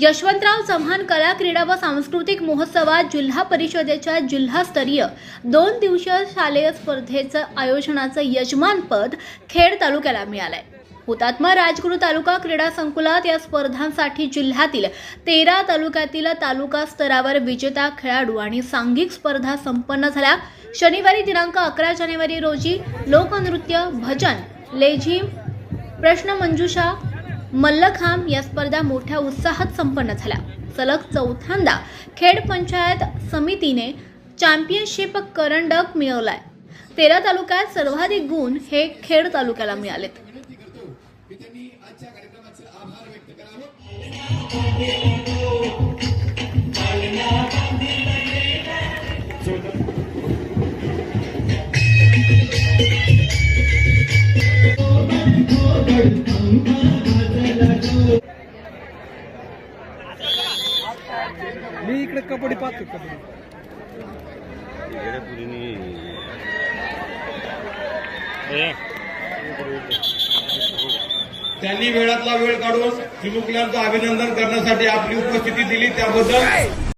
यशवंतराव चव्हाण कला क्रीडा व सांस्कृतिक महोत्सवात जिल्हा परिषदेच्या जिल्हास्तरीय दोन दिवसीय शालेय स्पर्धेचं आयोजनाचं यजमानपद खेड तालुक्याला मिळालंय. हुतात्मा राजगुरू तालुका क्रीडा संकुलात या स्पर्धांसाठी जिल्ह्यातील तेरा तालुक्यातील तालुका स्तरावर विजेता खेळाडू आणि सांघिक स्पर्धा संपन्न झाल्या. शनिवारी दिनांक अकरा जानेवारी रोजी लोकनृत्य भजन लेझिम प्रश्नमंजुषा मल्लखांब या स्पर्धा मोठ्या उत्साहात संपन्न झाल्या. सलग चौथ्यांदा खेड पंचायत समितीने चॅम्पियनशिप करंडक मिळवलाय. तेरा तालुक्यात सर्वाधिक गुण हे खेड तालुक्याला मिळालेत. मी इकडे कबड्डी पाहतो त्यांनी वेळातला वेळ काढून चिमुकल्यांचं अभिनंदन करण्यासाठी आपली उपस्थिती दिली. त्याबद्दल